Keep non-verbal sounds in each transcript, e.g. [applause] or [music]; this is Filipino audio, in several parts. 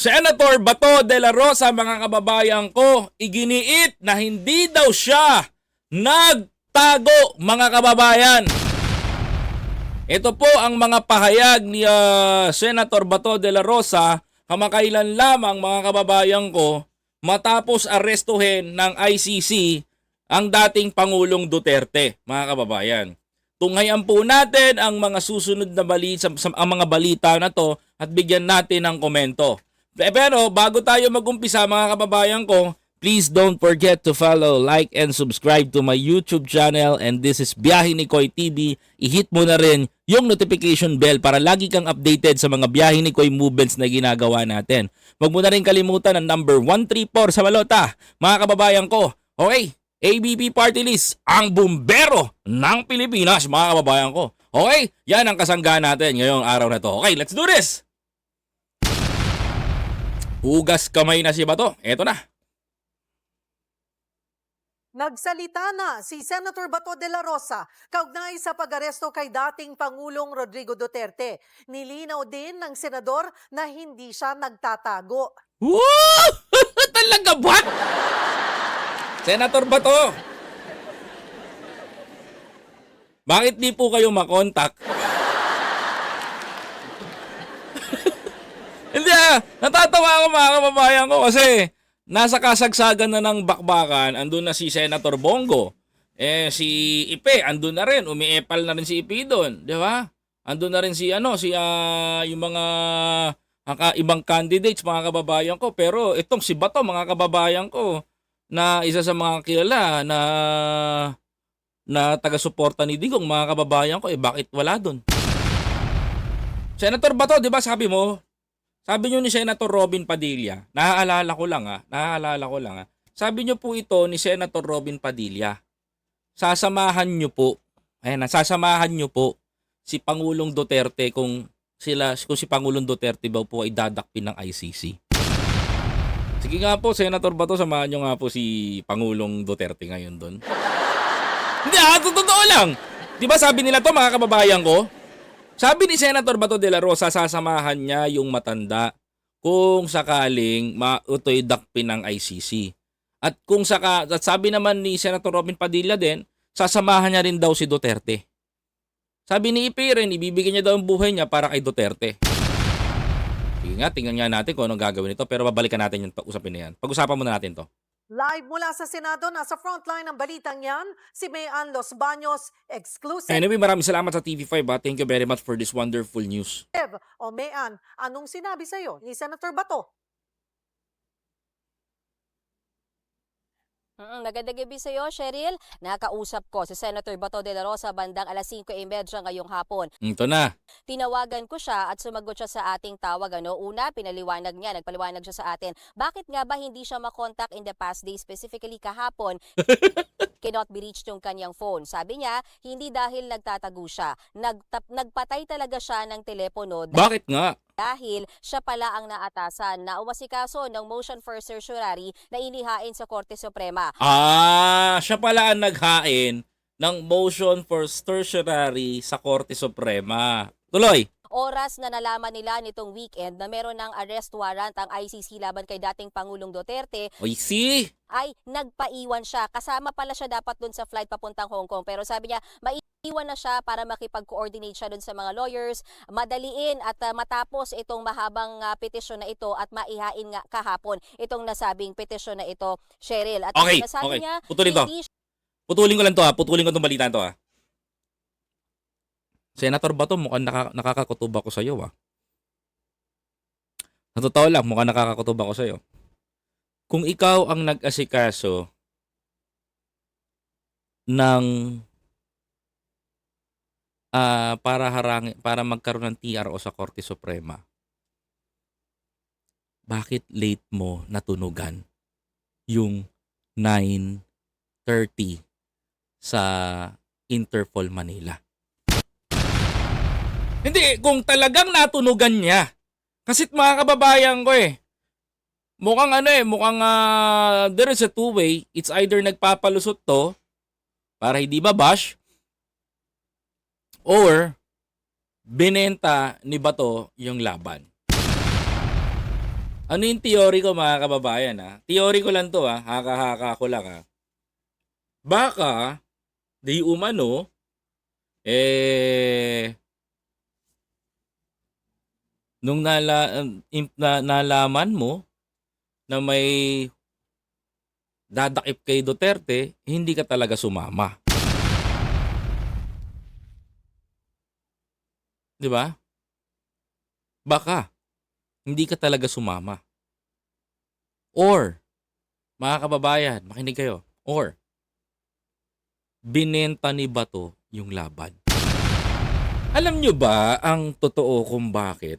Senator Bato de la Rosa, mga kababayan ko, iginiit na hindi daw siya nagtago, mga kababayan. Ito po ang mga pahayag ni ah, Senator Bato de la Rosa kamakailan lamang mga kababayan ko matapos arestuhin ng ICC ang dating Pangulong Duterte, mga kababayan. Tunghayan po natin ang mga susunod na balita, ang mga balita na to at bigyan natin ng komento. Pero bago tayo magumpisa mga kababayan ko, please don't forget to follow, like, and subscribe to my YouTube channel and this is Biyahe ni Koy TV. I-hit mo na rin yung notification bell para lagi kang updated sa mga Biyahe ni Koy movements na ginagawa natin. Huwag mo na rin kalimutan ang number 134 sa balota, mga kababayan ko. Okay, ABP Party List, ang bumbero ng Pilipinas, mga kababayan ko. Okay, yan ang kasangga natin ngayong araw na to. Okay, let's do this! Hugas kamay na si Bato. Eto na. Nagsalita na si Senator Bato de la Rosa kaugnay sa pag-aresto kay dating Pangulong Rodrigo Duterte. Nilinaw din ng senador na hindi siya nagtatago. Woo! [laughs] Talaga ba? Senator Bato. Bakit di po kayo makontak? Ah, natatawa ako mga kababayan ko kasi nasa kasagsagan na ng bakbakan, andun na si Senator Bongo. Eh si Ipe, andun na rin, umiepal na rin si Ipe doon, di ba? Andun na rin si ano, si ah, yung mga aka, ibang candidates mga kababayan ko, pero itong si Bato mga kababayan ko na isa sa mga kilala na na taga-suporta ni Digong mga kababayan ko, eh bakit wala doon? Senator Bato, di ba sabi mo, sabi niyo ni Senator Robin Padilla, naaalala ko lang ah, naaalala ko lang ah. Sabi niyo po ito ni Senator Robin Padilla. Sasamahan niyo po, ayan, sasamahan niyo po si Pangulong Duterte kung sila kung si Pangulong Duterte ba po ay dadakpin ng ICC. Sige nga po, Senator Bato, samahan niyo nga po si Pangulong Duterte ngayon doon. [laughs] Hindi ah, totoo lang. 'Di ba sabi nila to mga kababayan ko? Sabi ni Senator Bato de la Rosa, sasamahan niya yung matanda kung sakaling mautoy dakpin ng ICC. At kung saka, at sabi naman ni Senator Robin Padilla din, sasamahan niya rin daw si Duterte. Sabi ni Ipi rin, ibibigay niya daw ang buhay niya para kay Duterte. Sige nga, tingnan nga natin kung anong gagawin nito, pero babalikan natin yung usapin na yan. Pag-usapan muna natin to. Live mula sa Senado, nasa frontline ng balitang yan, si Mayan Los Baños, exclusive. Anyway, maraming salamat sa TV5 ha. Thank you very much for this wonderful news. O Mayan, anong sinabi sa'yo ni Senator Bato? Mm, magandang gabi sa iyo, Cheryl. Nakausap ko si Senator Bato de la Rosa bandang alas 5.30 ngayong hapon. Ito na. Tinawagan ko siya at sumagot siya sa ating tawag. Ano? Una, pinaliwanag niya, nagpaliwanag siya sa atin. Bakit nga ba hindi siya makontak in the past days, specifically kahapon? [laughs] cannot be reached yung kanyang phone. Sabi niya, hindi dahil nagtatago siya. Nagtap, nagpatay talaga siya ng telepono Bakit nga? Dahil siya pala ang naatasan na umasikaso ng motion for certiorari na inihain sa Korte Suprema. Ah, siya pala ang naghain ng motion for certiorari sa Korte Suprema. Tuloy. Oras na nalaman nila nitong weekend na meron ng arrest warrant ang ICC laban kay dating Pangulong Duterte Oy, see? ay nagpaiwan siya. Kasama pala siya dapat dun sa flight papuntang Hong Kong. Pero sabi niya, maiwan na siya para makipag-coordinate siya dun sa mga lawyers, madaliin at uh, matapos itong mahabang uh, petisyon na ito at maihain nga kahapon itong nasabing petisyon na ito, Cheryl. At Okay, nasabi okay. niya, Putulin to. Putulin ko lang to ha. Putulin ko tong balita to ha. Senator Bato, mukhang naka, nakakakutuba ko sa iyo ha. Sa totoo lang, mukhang nakakakutuba ko sa iyo. Kung ikaw ang nag-asikaso ng ah para harangin para magkaroon ng TRO sa Korte Suprema. Bakit late mo natunugan yung 9:30 sa Interpol Manila? Hindi, kung talagang natunugan niya. Kasi mga kababayan ko eh. Mukhang ano eh, mukhang ah, there is a two-way. It's either nagpapalusot to para hindi babash or binenta ni Bato yung laban. Ano yung theory ko mga kababayan ha? Theory ko lang to ha. Haka-haka ko lang ha. Baka, di umano, eh, nung nala, na, nalaman mo na may dadakip kay Duterte, hindi ka talaga sumama. Di ba? Baka hindi ka talaga sumama. Or, mga kababayan, makinig kayo. Or, binenta ni Bato yung laban. Alam nyo ba ang totoo kung bakit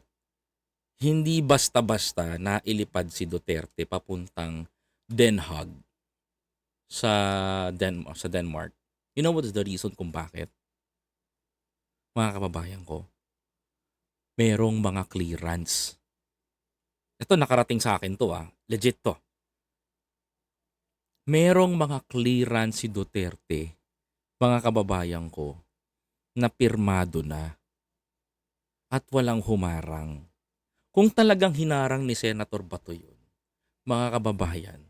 hindi basta-basta na ilipad si Duterte papuntang Den Haag sa, Den sa Denmark? You know what is the reason kung bakit? Mga kababayan ko, merong mga clearance. Ito nakarating sa akin to ah. Legit to. Merong mga clearance si Duterte, mga kababayan ko, na pirmado na at walang humarang. Kung talagang hinarang ni Senator Bato yun, mga kababayan,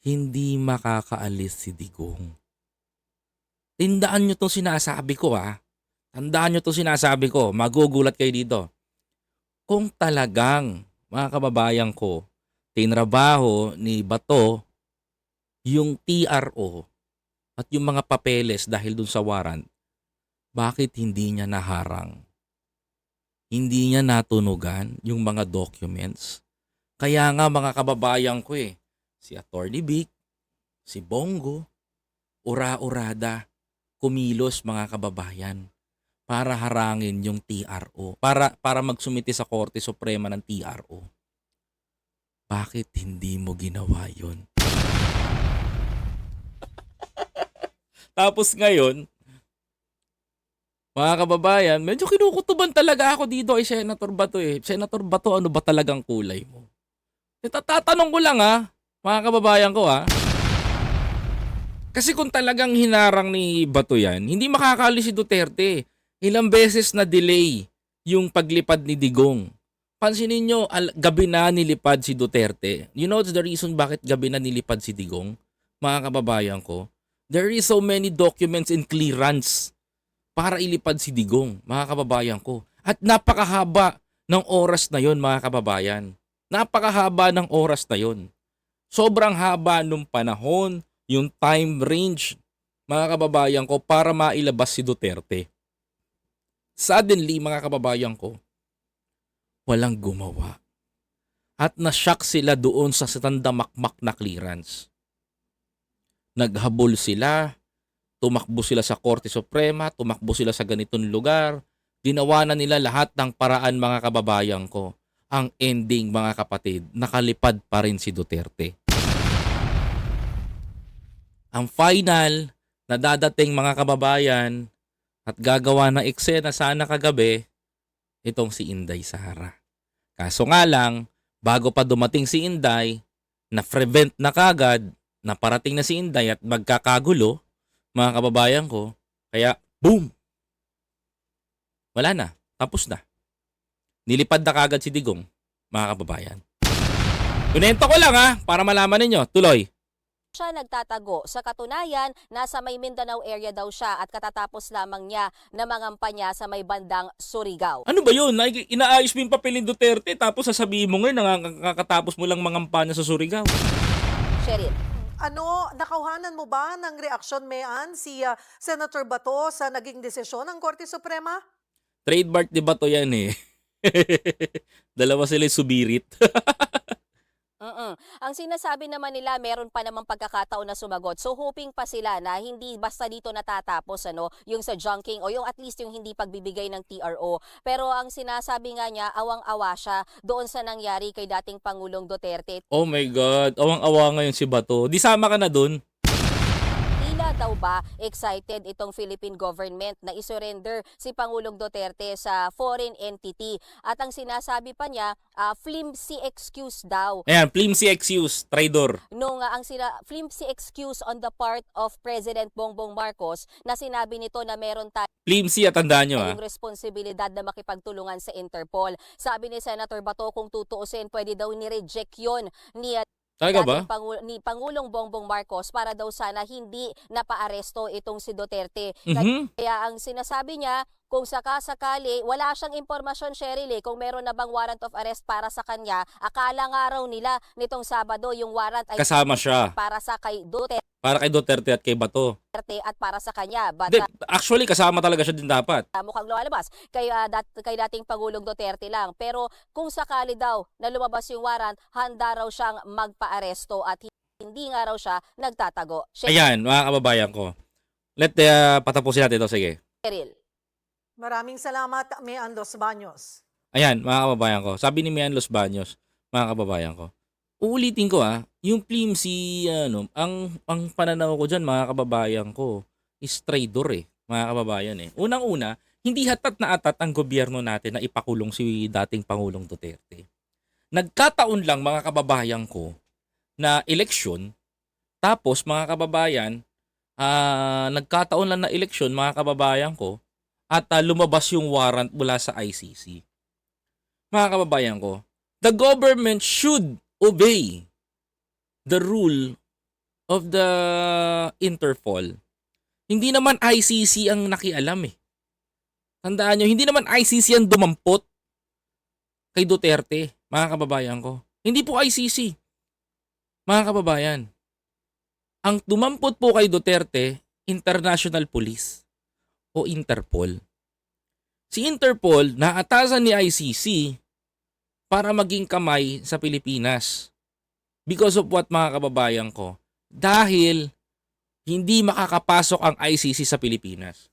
hindi makakaalis si Digong. Tindaan nyo itong sinasabi ko ah. Tandaan nyo itong sinasabi ko. Magugulat kayo dito. Kung talagang, mga kababayan ko, tinrabaho ni Bato yung TRO at yung mga papeles dahil dun sa warrant, bakit hindi niya naharang? Hindi niya natunugan yung mga documents. Kaya nga mga kababayan ko eh, si Attorney Vic, si Bongo, ura-urada, kumilos mga kababayan para harangin yung TRO, para para magsumiti sa Korte Suprema ng TRO. Bakit hindi mo ginawa 'yon? [laughs] Tapos ngayon, mga kababayan, medyo kinukutuban talaga ako dito kay Senator Bato eh. Senator Bato, ano ba talagang kulay mo? Tatanong ko lang ha, mga kababayan ko ha. Kasi kung talagang hinarang ni Bato yan, hindi makakaalis si Duterte. Ilang beses na delay yung paglipad ni Digong. Pansinin nyo, al- gabi na nilipad si Duterte. You know the reason bakit gabi na nilipad si Digong? Mga kababayan ko, there is so many documents in clearance para ilipad si Digong, mga kababayan ko. At napakahaba ng oras na yon mga kababayan. Napakahaba ng oras na yon. Sobrang haba nung panahon, yung time range, mga kababayan ko, para mailabas si Duterte. Suddenly, mga kababayan ko, walang gumawa. At nashock sila doon sa sandamakmak na clearance. Naghabol sila, tumakbo sila sa Korte Suprema, tumakbo sila sa ganitong lugar, ginawa na nila lahat ng paraan mga kababayan ko. Ang ending mga kapatid, nakalipad pa rin si Duterte. Ang final na dadating mga kababayan at gagawa ng eksena sana kagabi, itong si Inday Sara. Kaso nga lang, bago pa dumating si Inday, na-prevent na kagad, na parating na si Inday at magkakagulo, mga kababayan ko, kaya boom! Wala na, tapos na. Nilipad na kagad si Digong, mga kababayan. Kunento ko lang ha, para malaman ninyo. Tuloy. siya nagtatago. Sa katunayan, nasa may Mindanao area daw siya at katatapos lamang niya na mangampanya sa may bandang Surigao. Ano ba yun? Ay, Inaayos mo yung papelin Duterte tapos sasabihin mo ngayon nakakatapos mo lang mangampanya sa Surigao. Sheryl. Ano, nakauhanan mo ba ng reaksyon, Mayan, si ah, Senator Bato sa naging desisyon ng Korte Suprema? Trademark di ba to yan eh? [laughs] Dalawa sila subirit. [laughs] Mm-mm. Ang sinasabi naman nila, meron pa namang pagkakataon na sumagot. So hoping pa sila na hindi basta dito natatapos ano, yung sa junking o yung at least yung hindi pagbibigay ng TRO. Pero ang sinasabi nga niya, awang-awa siya doon sa nangyari kay dating Pangulong Duterte. oh my God, awang-awa ngayon si Bato. Di sama ka na dun. Daw ba excited itong Philippine government na isurrender si Pangulong Duterte sa foreign entity. At ang sinasabi pa niya, ah, flimsy excuse daw. Ayan, flimsy excuse, traidor. Nung ah, ang sina, flimsy excuse on the part of President Bongbong Marcos na sinabi nito na meron tayo Flimsy at tandaan nyo ha. yung responsibilidad na makipagtulungan sa Interpol. Sabi ni Senator Bato kung tutuusin, pwede daw ni-reject yun ni ah, Talaga ba? dating Pangu- ni Pangulong Bongbong Marcos para daw sana hindi napaaresto itong si Duterte. Mhm. Kaya ang sinasabi niya, kung sakasakali, wala siyang impormasyon, Cheryl, eh, kung meron na bang warrant of arrest para sa kanya, akala nga raw nila nitong Sabado yung warrant ay Kasama siya. para sa kay Duterte Para kay Duterte at kay Bato. at para sa kanya. But Hindi, actually, kasama talaga siya din dapat. ah, mukhang lumalabas kay, ah, dat- kay dating Pangulong Duterte lang. Pero kung sakali daw na lumabas yung warrant, handa raw siyang magpa-aresto at hindi nga raw siya nagtatago. Ayan, mga kababayan ko. Let uh, patapusin natin ito. Sige. Cheryl. Maraming salamat, Mian Los Baños. Ayan, mga kababayan ko. Sabi ni Mian Los Baños, mga kababayan ko. Uulitin ko ah, yung flimsy, ano, ang, ang pananaw ko dyan, mga kababayan ko, is traidor eh, mga kababayan eh. Unang-una, hindi hatat na atat ang gobyerno natin na ipakulong si dating Pangulong Duterte. Nagkataon lang mga kababayan ko na eleksyon, tapos mga kababayan, ah, nagkataon lang na eleksyon mga kababayan ko, at ah, lumabas yung warrant mula sa ICC. Mga kababayan ko, the government should obey the rule of the Interpol. Hindi naman ICC ang nakialam eh. Tandaan nyo, hindi naman ICC ang dumampot kay Duterte, mga kababayan ko. Hindi po ICC, mga kababayan. Ang dumampot po kay Duterte, International Police o Interpol. Si Interpol naatasan ni ICC para maging kamay sa Pilipinas. Because of what mga kababayan ko? Dahil hindi makakapasok ang ICC sa Pilipinas.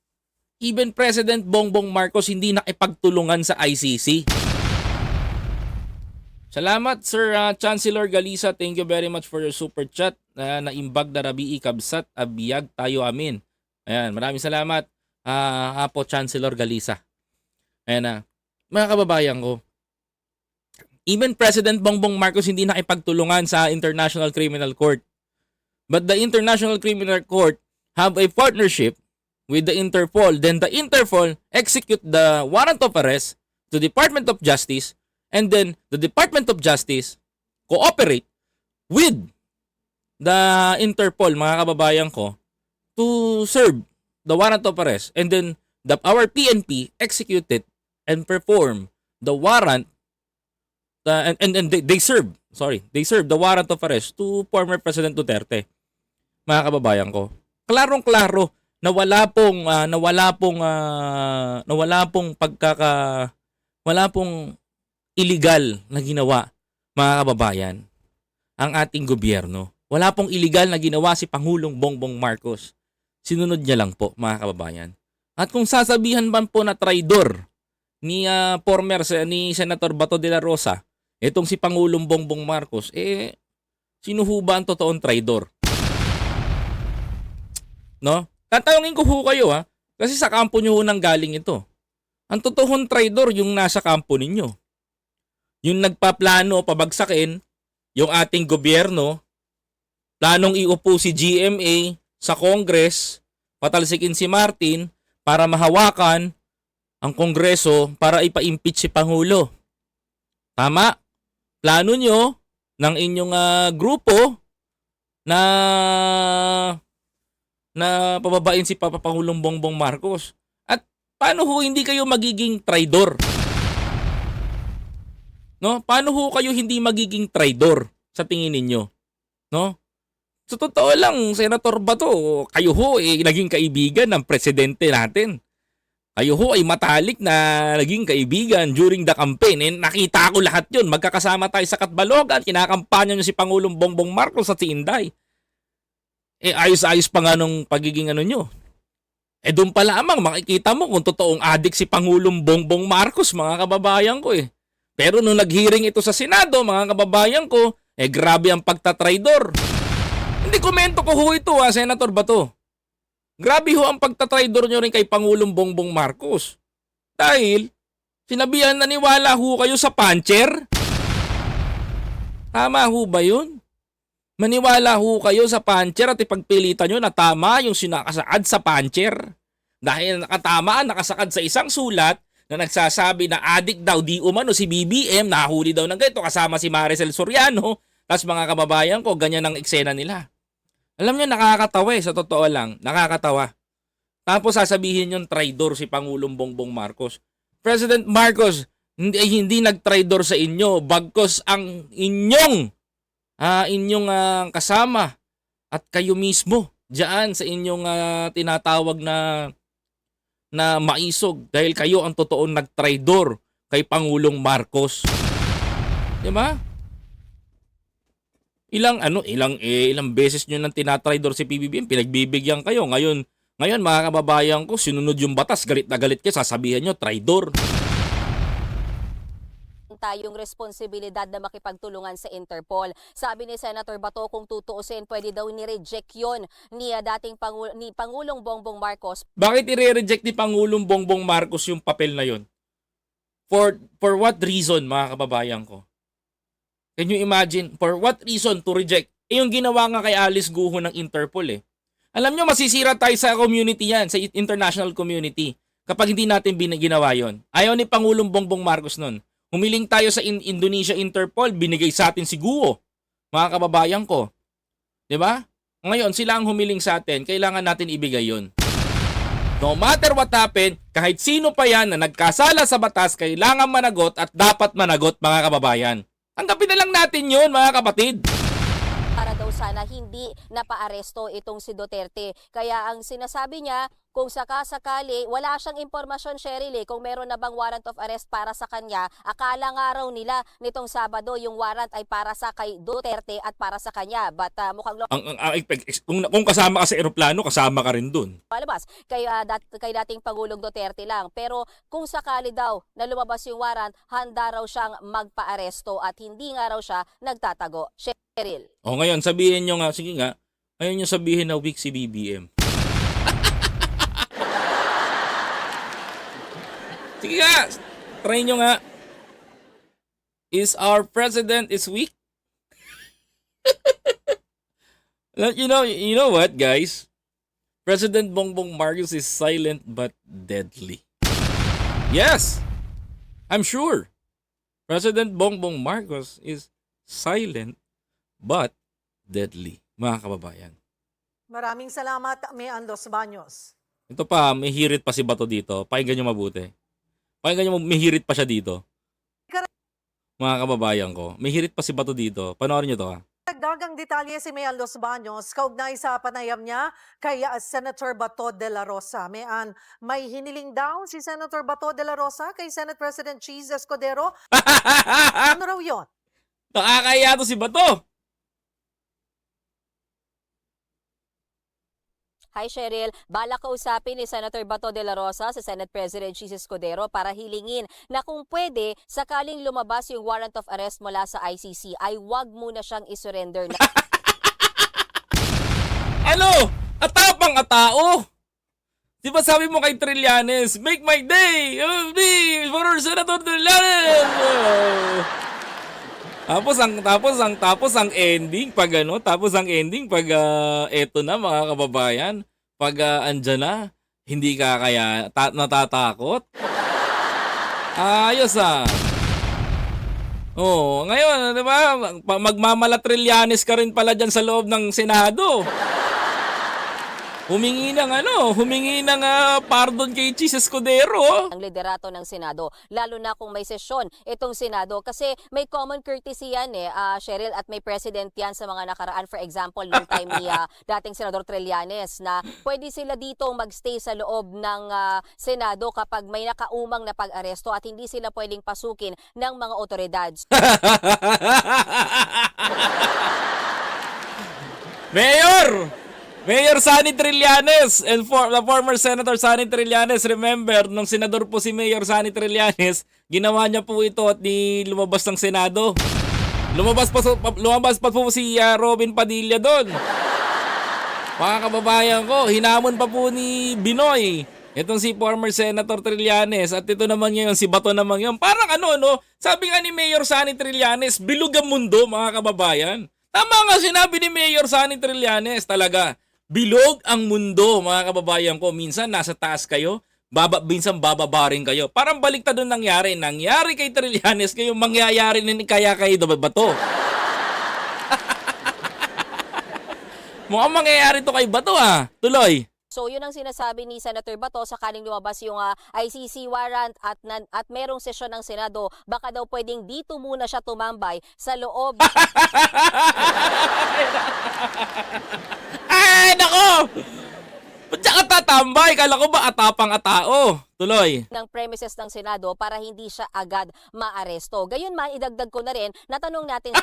Even President Bongbong Marcos hindi nakipagtulungan sa ICC. Salamat Sir uh, Chancellor Galisa. Thank you very much for your super chat. Uh, naimbag na rabi ikabsat abiyag tayo amin. Ayan, maraming salamat. Ah, Apo Chancellor Galisa. Ayan na. Mga kababayan ko, even President Bongbong Marcos hindi nakipagtulungan sa International Criminal Court. But the International Criminal Court have a partnership with the Interpol. Then the Interpol execute the warrant of arrest to Department of Justice and then the Department of Justice cooperate with the Interpol, mga kababayan ko, to serve the warrant of arrest and then the our PNP executed and perform the warrant uh, and, and, and they, they serve sorry they serve the warrant of arrest to former President Duterte. Mga kababayan ko klarong klaro na wala pong ah, na wala pong ah, na wala pong pagkaka wala pong illegal na ginawa mga kababayan ang ating gobyerno. Wala pong illegal na ginawa si Pangulong Bongbong Marcos. Sinunod niya lang po mga kababayan. At kung sasabihan man po na traidor ni ah, former ni Senator Bato de la Rosa, itong si Pangulong Bongbong Marcos, eh sino ho ba ang totoong traidor? No? Tatanungin ko ho kayo ha, kasi sa kampo niyo ho nang galing ito. Ang totoong traidor yung nasa kampo ninyo. Yung nagpaplano pabagsakin yung ating gobyerno, planong iupo si GMA sa Congress, patalsikin si Martin para mahawakan ang Kongreso para ipa-impeach si Pangulo. Tama? Plano nyo ng inyong ah, grupo na na pababain si Papa Pangulong Bongbong Marcos. At paano ho hindi kayo magiging traidor? No? Paano ho kayo hindi magiging traidor sa tingin ninyo? No? Sa totoo lang, Senator Bato, kayo ho eh, naging kaibigan ng presidente natin. Kayo ho ay matalik na naging kaibigan during the campaign. Eh, nakita ko lahat yun. Magkakasama tayo sa Katbalogan. Kinakampanya nyo si Pangulong Bongbong Marcos at si Inday. Eh ayos-ayos pa nga nung pagiging ano nyo. Eh doon pa lamang makikita mo kung totoong adik si Pangulong Bongbong Marcos mga kababayan ko eh. Pero nung naghearing ito sa Senado mga kababayan ko, eh grabe ang pagtatraidor. Hindi komento ko ho ito ha, Senator Bato. Grabe ho ang pagtatraidor nyo rin kay Pangulong Bongbong Marcos. Dahil, sinabihan naniwala ho kayo sa puncher? Tama ho ba yun? Maniwala ho kayo sa puncher at ipagpilitan nyo na tama yung sinakasaad sa puncher. Dahil nakatama, nakasakad sa isang sulat na nagsasabi na adik daw di umano si BBM, nahuli daw ng ganito kasama si Maricel Soriano. Tapos mga kababayan ko, ganyan ang eksena nila. Alam niyo, nakakatawa eh, sa totoo lang. Nakakatawa. Tapos sasabihin yung traidor si Pangulong Bongbong Marcos. President Marcos, hindi, hindi nag-traidor sa inyo. Bagkos ang inyong, ah, inyong ah, kasama at kayo mismo diyan sa inyong ah, tinatawag na na maisog dahil kayo ang totoong nag-traidor kay Pangulong Marcos. 'Di ba? Ilang ano, ilang eh, ilang beses niyo nang tinatraidor si PBBM, pinagbibigyan kayo. Ngayon, ngayon mga kababayan ko, sinunod yung batas, galit na galit kayo, sasabihin niyo traidor. tayong responsibilidad na makipagtulungan sa Interpol. Sabi ni Senator Bato kung tutuusin, pwede daw ni-reject yun ni ah, dating Pangulo, ni Pangulong Bongbong Marcos Bakit i-reject ni Pangulong Bongbong Marcos yung papel na yon? For for what reason mga kababayan ko? Can you imagine for what reason to reject? Eh yung ginawa nga kay Alice Guho ng Interpol eh. Alam nyo masisira tayo sa community yan, sa international community kapag hindi natin ginawa yon. Ayaw ni Pangulong Bongbong Marcos nun. Humiling tayo sa In- Indonesia Interpol, binigay sa atin si Guo. Mga kababayan ko. ba? Ngayon, sila ang humiling sa atin, kailangan natin ibigay yon. No matter what happen, kahit sino pa yan na nagkasala sa batas, kailangan managot at dapat managot mga kababayan. Tanggapin na lang natin yun mga kapatid. para daw sana hindi napaaresto itong si Duterte. Kaya ang sinasabi niya, kung sakasakali, wala siyang impormasyon, Cheryl, eh, kung meron na bang warrant of arrest para sa kanya, akala nga raw nila nitong Sabado yung warrant ay para sa kay Duterte at para sa kanya. But ah, mukhang Ang, ang, ang- kung, kung kasama ka sa eroplano, kasama ka rin dun. palabas kay, ah, dat, kay dating Pangulong Duterte lang. Pero kung sakali daw na lumabas yung warrant, handa raw siyang magpaaresto at hindi nga raw siya nagtatago. Cheryl. O ngayon, sabihin nyo nga, sige nga, ngayon nyo sabihin na weak si BBM. Sige nga, try nyo nga. Is our president is weak? [laughs] you know, you know what, guys? President Bongbong Marcos is silent but deadly. Yes, I'm sure. President Bongbong Marcos is silent but deadly, mga kababayan. Maraming salamat, Mean Los Baños. Ito pa, may hirit pa si Bato dito. Pakinggan nyo mabuti. Pakinggan nyo, may hirit pa siya dito. Mga kababayan ko, may hirit pa si Bato dito. Panoorin nyo to ha. Nagdagang detalye si Mean Los Baños kaugnay sa panayam niya kay uh, Senator Bato de la Rosa. Mean, may hiniling daw si Senator Bato de la Rosa kay Senate President Cheese Escudero. [laughs] Ano raw yun? Nakakaya to si Bato. Hi Cheryl, balak kausapin ni Senator Bato de la Rosa sa Senate President Jesus Escudero para hilingin na kung pwede, sakaling lumabas yung warrant of arrest mula sa ICC ay wag muna siyang isurrender na [laughs] Ano? Atapang atao. Di ba sabi mo kay Trillanes, make my day! Oh, me! For Senator Trillanes! [laughs] Tapos ang tapos ang tapos ang ending pag ano, tapos ang ending pag ah, eto na mga kababayan, pag uh, andyan na, hindi ka kaya ta- natatakot. Ayos ah. Oh, ngayon, 'di ba? Pa- Magmamalatrillanes ka rin pala diyan sa loob ng Senado. Humingi ng ano, humingi ng ah, pardon kay Cheese Escudero. ang liderato ng Senado, lalo na kung may sesyon itong Senado kasi may common courtesy yan eh, ah, Cheryl, at may president yan sa mga nakaraan. For example, noong time ni ah, [laughs] dating Senador Trillanes na pwede sila dito magstay sa loob ng ah, Senado kapag may nakaumang na pag-aresto at hindi sila pwedeng pasukin ng mga otoridad. [laughs] [laughs] Mayor! Mayor Sani Trillanes and for, the former Senator Sani Trillanes, remember, nung senador po si Mayor Sani Trillanes, ginawa niya po ito at ni lumabas ng Senado. Lumabas pa, lumabas pa po si ah, Robin Padilla doon. Mga kababayan ko, hinamon pa po ni Binoy. Itong si former Senator Trillanes at ito naman ngayon si Bato naman ngayon. Parang ano no, sabi nga ni Mayor Sani Trillanes, bilog ang mundo mga kababayan. Tama nga sinabi ni Mayor Sani Trillanes talaga. Bilog ang mundo mga kababayan ko. Minsan nasa taas kayo, baba, minsan bababa rin kayo. Parang baliktad doon nangyari. Nangyari kay Trillanes, kayo mangyayari din kaya kayo Bato. [laughs] Mukhang mangyayari to kay Bato ha. Tuloy. So yun ang sinasabi ni Senator Bato sakaling lumabas yung ah, ICC warrant at nan, at merong sesyon ng Senado baka daw pwedeng dito muna siya tumambay sa loob [laughs] Ay, nako! Ba't siya ka tatambay? Kala ko ba atapang atao? Tuloy. ng premises ng Senado para hindi siya agad maaresto. Gayon man, idagdag ko na rin, natanong natin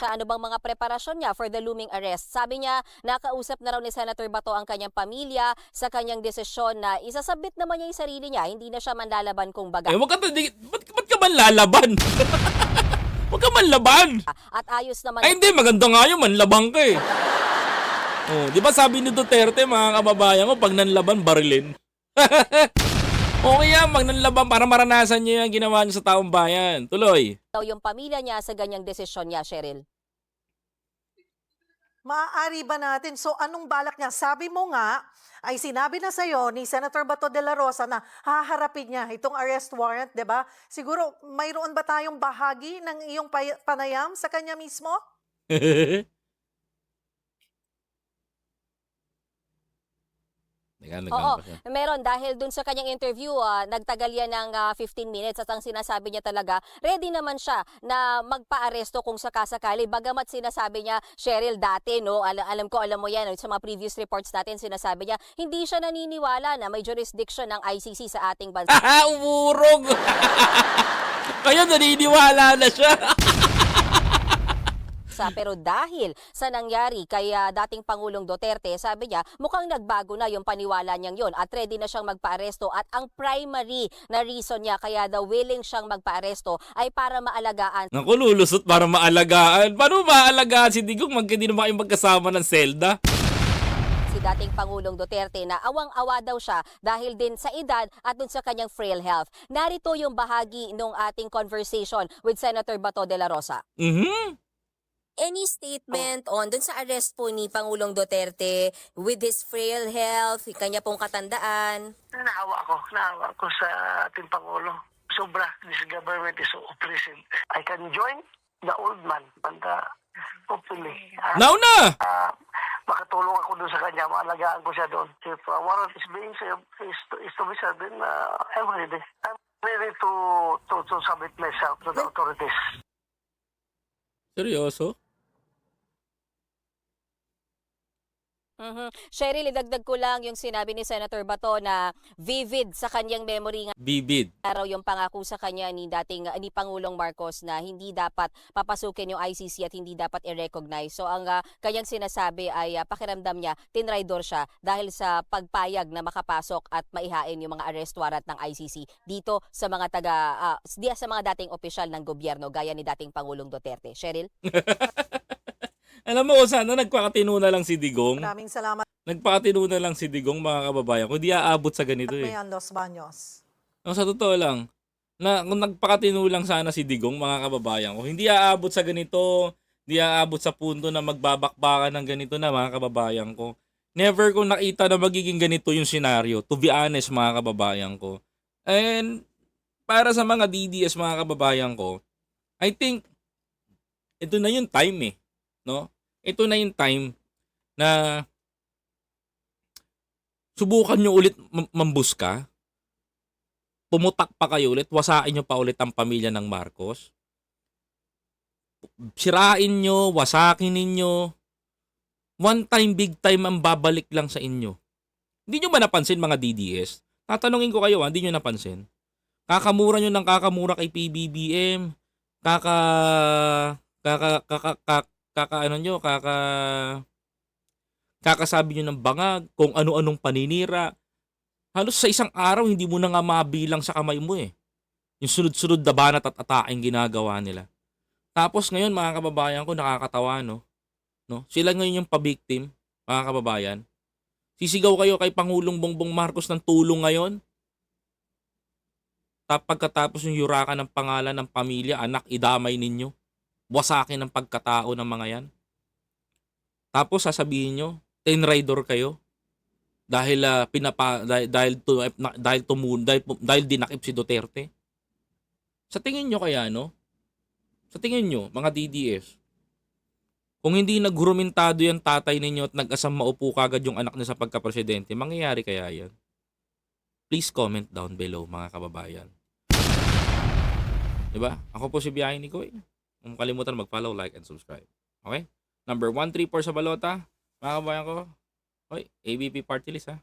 sa [laughs] ano bang mga preparasyon niya for the looming arrest. Sabi niya, nakausap na raw ni Senator Bato ang kanyang pamilya sa kanyang desisyon na isasabit naman niya yung sarili niya, hindi na siya manlalaban kung baga. Eh, wag ka tadi- ba't, ba't ka man lalaban? [laughs] wag ka man laban. At ayos naman Ay, hindi. Maganda nga yun. Manlabang ka eh. Oh, di ba sabi ni Duterte, mga kababayan ko, pag nanlaban, barilin. [laughs] okay yan, pag nanlaban, para maranasan niyo yung ginawa niyo sa taong bayan. Tuloy. daw yung pamilya niya sa ganyang desisyon niya, Cheryl. Maaari ba natin? So anong balak niya? Sabi mo nga, ay sinabi na sa'yo ni Senator Bato de la Rosa na haharapin niya itong arrest warrant, di ba? Siguro, mayroon ba tayong bahagi ng iyong panayam sa kanya mismo? [laughs] Teka, Oo, meron dahil dun sa kanyang interview, ah, nagtagal yan ng ah, 15 minutes at ang sinasabi niya talaga, ready naman siya na magpa-aresto kung sakasakali. Bagamat sinasabi niya, Cheryl, dati, no, alam, alam ko, alam mo yan, sa mga previous reports natin, sinasabi niya, hindi siya naniniwala na may jurisdiction ng ICC sa ating bansa. Haha, [laughs] umurog! [laughs] Kaya naniniwala na siya. [laughs] Pero dahil sa nangyari kay ah, dating Pangulong Duterte, sabi niya, mukhang nagbago na yung paniwala niyang yon at ready na siyang magpa-aresto. At ang primary na reason niya kaya daw willing siyang magpa-aresto ay para maalagaan Naku, lulusot para maalagaan. Paano maalagaan si Digong magka di naman kayo magkasama ng selda? si dating Pangulong Duterte na awang-awa daw siya dahil din sa edad at dun sa kanyang frail health. Narito yung bahagi nung ating conversation with Senator Bato de la Rosa. Mhm. Any statement on dun sa arrest po ni Pangulong Duterte with his frail health, kanya pong katandaan? Naawa ako. Naawa ako sa ating Pangulo. Sobra. This government is so oppressive. I can join the old man. And uh, hopefully, uh, Now na! uh, makatulong ako doon sa kanya. Maalagaan ko siya doon. If uh, warrant is being served, is to, is to be served, then uh, I'm ready. I'm ready to, to, to submit myself to the authorities. Seryoso? Mhm. Cheryl, idagdag ko lang yung sinabi ni Senator Bato na vivid sa kanyang memory nga Bibid. raw yung pangako sa kanya ni dating ni Pangulong Marcos na hindi dapat papasukin yung ICC at hindi dapat i-recognize. So ang ah, kanyang sinasabi ay ah, pakiramdam niya tinraidor siya dahil sa pagpayag na makapasok at maihain yung mga arrest warrant ng ICC dito sa mga taga di- sa mga dating opisyal ng gobyerno gaya ni dating Pangulong Duterte. Cheryl? [laughs] Alam mo kung sana nagpakatino na lang si Digong. Maraming salamat, Nagpakatino na lang si Digong mga kababayan. Kung di aabot sa ganito eh. Mayan Los Baños. Ang sa totoo lang, na kung nagpakatino lang sana si Digong mga kababayan ko, hindi aabot sa ganito, hindi aabot sa punto na magbabakbakan ng ganito na mga kababayan ko. Never ko nakita na magiging ganito yung senaryo, to be honest mga kababayan ko. And para sa mga DDS mga kababayan ko, I think ito na yung time eh, no? Ito na yung time na subukan nyo ulit mam- mambuska pumutak pa kayo ulit, wasain nyo pa ulit ang pamilya ng Marcos. Sirain nyo, wasakin ninyo. One time, big time ang babalik lang sa inyo. Hindi nyo ba napansin mga DDS? Tatanungin ko kayo, ah, hindi nyo napansin? Kakamura nyo ng kakamura kay PBBM. Kaka... Kaka... Kaka... Kaka... kaka ano nyo? Kaka... Kakasabi nyo ng bangag, kung ano-anong paninira halos sa isang araw hindi mo na nga mabilang sa kamay mo eh. Yung sunod-sunod na banat at ataking ginagawa nila. Tapos ngayon mga kababayan ko nakakatawa no. No? Sila ngayon yung pa-victim. mga kababayan? Sisigaw kayo kay Pangulong Bongbong Marcos ng tulong ngayon? Tap pagkatapos yung yurakan ng pangalan ng pamilya, anak, idamay ninyo. Wasakin ang pagkatao ng mga yan. Tapos sasabihin nyo, ten rider kayo dahil ah, pinapa dahil dahil to, na- dahil tumun dahil, dahil dinakip si Duterte. Sa tingin nyo kaya no? Sa tingin nyo, mga DDS, kung hindi naghurumentado yung tatay ninyo at nag-asam maupo kagad yung anak niya sa pagka-presidente, mangyayari kaya yan? Please comment down below mga kababayan. Diba? Ako po si Biyahe ni Koy. Huwag kalimutan mag-follow, like, and subscribe. Okay? Number 134 sa balota. Mga kababayan ko. Hoy, ABP party list ha.